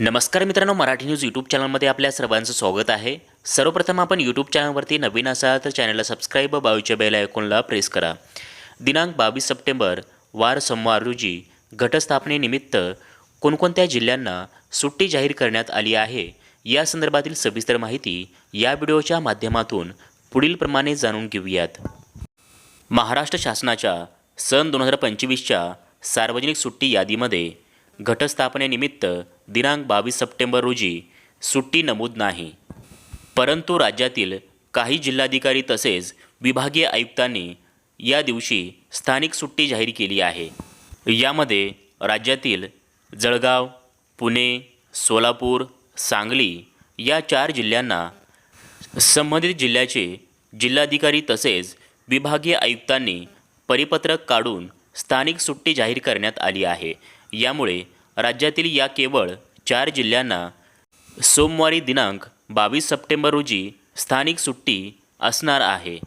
नमस्कार मित्रांनो Marathi news YouTube चॅनलमध्ये आपल्या सर्वांचं स्वागत आहे. सर्वप्रथम आपण यूट्यूब चॅनलवरती नवीन असाल तर चॅनलला सबस्क्राईब व बाजूच्या बेल आयकॉनला प्रेस करा. दिनांक बावीस सप्टेंबर वार सोमवार रोजी घटस्थापनेनिमित्त कोणकोणत्या जिल्ह्यांना सुट्टी जाहीर करण्यात आली आहे या संदर्भातील सविस्तर माहिती या व्हिडिओच्या माध्यमातून पुढीलप्रमाणे जाणून घेऊयात. महाराष्ट्र शासनाच्या सन दोन हजार पंचवीसच्या सार्वजनिक सुट्टी यादीमध्ये घटस्थापनेनिमित्त दिनांक बावीस सप्टेंबर रोजी सुट्टी नमूद नाही. परंतु राज्यातील काही जिल्हाधिकारी तसेच विभागीय आयुक्तांनी या दिवशी स्थानिक सुट्टी जाहीर केली आहे. यामध्ये राज्यातील जळगाव पुणे सोलापूर सांगली या चार जिल्ह्यांना संबंधित जिल्ह्याचे जिल्हाधिकारी तसेच विभागीय आयुक्तांनी परिपत्रक काढून स्थानिक सुट्टी जाहीर करण्यात आली आहे. यामुळे राज्यातील या केवळ चार जिल्ह्यांना सोमवारी दिनांक बावीस सप्टेंबर रोजी स्थानिक सुट्टी असणार आहे.